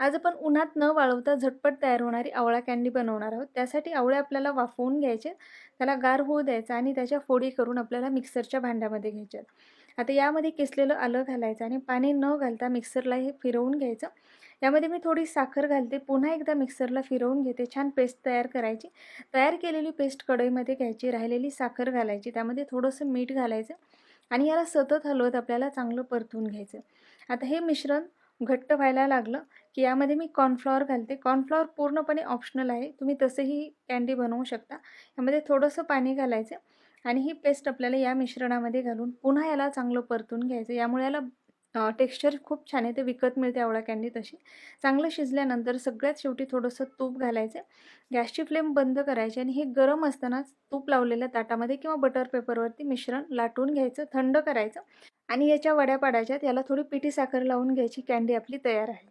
आज आपण उन्हात न वाळवता झटपट तयार होणारी आवळा कँडी बनवणार आहोत. त्यासाठी आवळे आपल्याला वाफवून घ्यायचे त्याला गार होऊ द्यायचं आणि त्याच्या फोडी करून आपल्याला मिक्सरच्या भांड्यामध्ये घ्यायच्या आता यामध्ये किसलेलं आलं घालायचं आणि पाणी न घालता मिक्सरला हे फिरवून घ्यायचं. यामध्ये मी थोडी साखर घालते. पुन्हा एकदा मिक्सरला फिरवून घेते. छान पेस्ट तयार करायची. तयार केलेली पेस्ट कढईमध्ये घ्यायची. राहिलेली साखर घालायची. त्यामध्ये थोडंसं मीठ घालायचं आणि याला सतत हलवत आपल्याला चांगलं परतून घ्यायचं. आता हे मिश्रण घट्ट व्हायला लागलं. की यामध्ये मी कॉर्नफ्लॉवर घालते. कॉर्नफ्लॉवर पूर्णपणे ऑप्शनल आहे. तुम्ही तसंही कँडी बनवू शकता. यामध्ये थोडंसं पाणी घालायचं आणि ही पेस्ट आपल्याला या मिश्रणामध्ये घालून पुन्हा याला चांगलं परतून घ्यायचं. यामुळे याला टेक्स्चर खूप छान आहे ते विकत मिळते आवळा कँडी तशी. चांगलं शिजल्यानंतर सगळ्यात शेवटी थोडंसं तूप घालायचं. गॅसची फ्लेम बंद करायची आणि हे गरम असतानाच तूप लावलेल्या ताटामध्ये किंवा बटर पेपरवरती मिश्रण लाटून घ्यायचं थंड करायचं आणि याच्या वड्या पाडायच्यात. याला थोडी पिठी साखर लावून घ्यायची. कँडी आपली तयार आहे.